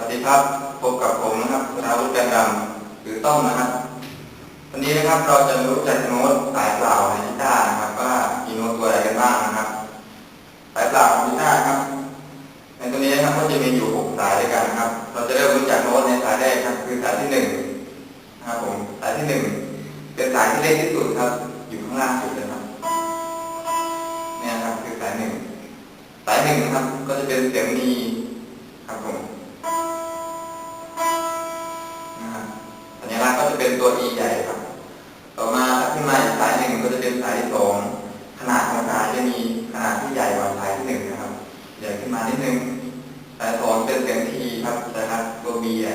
วัสดีครับ พบกับผมนะครับธนาวุฒิจันดำหรือต้อมนะครับ วันนี้นะครับเราจะรู้จักโน้ตสายเปล่าในกีตาร์นะครับว่ามีโน้ตตัวอะไรกันบ้างนะครับ สายเปล่าของกีตาร์ครับ ในตัวนี้นะครับก็จะมีอยู่หกสายด้วยกันนะครับ เราจะเริ่มรู้จักโน้ตในสายแรกครับ คือสายที่หนึ่งนะครับผม สายที่หนึ่งเป็นสายที่เล็กที่สุดครับ อยู่ข้างล่างสุดเลยครับเนี่ยครับคือสายหนึ่ง สายหนึ่งนะครับ ก็จะเป็นเสียงมีครับผม จะเป็นตัว E ใหญ่ครับ ต่อมาถ้าขึ้นมาอีกสายหนึ่งก็จะเป็นสายที่สองขนาดของสายจะมีขนาดที่ใหญ่กว่าสายที่หนึ่งนะครับใหญ่ขึ้นมานิดนึงสายสองเป็นเสียง T ครับสัญลักษณ์ตัว B ใหญ่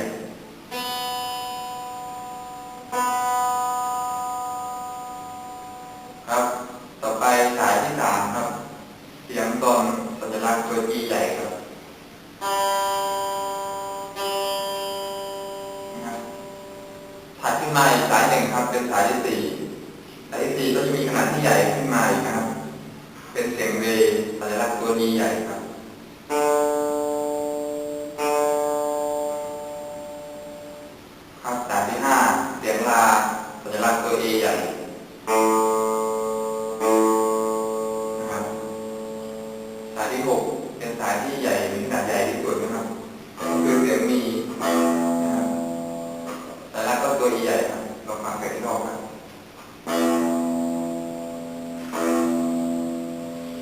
ครับ ต่อไปสายที่สามครับ เสียงตอนสัญลักษณ์ตัว E ใหญ่ครับ มาอีกสายหนึ่งครับ เป็นสายที่สี่สายที่สี่ก็จะมีขนาดที่ใหญ่ขึ้นมาอีกครับ เป็นเสียงเวสัญลักษณ์ตัว E ใหญ่ครับครับสายที่ห้าเสียงลาสัญลักษณ์ตัว A ใหญ่นะครับสายที่หกเป็นสายที่ใหญ่มีขนาดใหญ่ที่สุดนะครับ ใหญ่ครับลองฟังกันอีกรอบครับ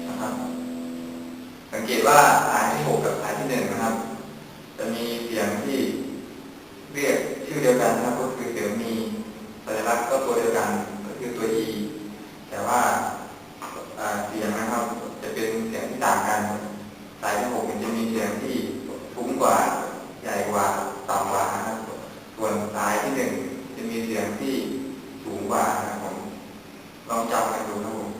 นะครับ สังเกตว่าสายที่หกกับสายที่หนึ่งนะครับ จะมีเสียงที่เรียกชื่อเดียวกันนะครับก็คือเสียงมีสัญลักษณ์ก็ตัวเดียวกันก็คือตัว e แต่ว่าเสียงนะครับ จะเป็นเสียงที่ต่างกันสายที่หกมันจะมีเสียงที่ทุ้มกว่า ใหญ่กว่าต่ำกว่านะครับส่วนสายที่หนึ่ง มีเสียงที่สูงกว่านะครับผมลองจำกันดูนะครับผม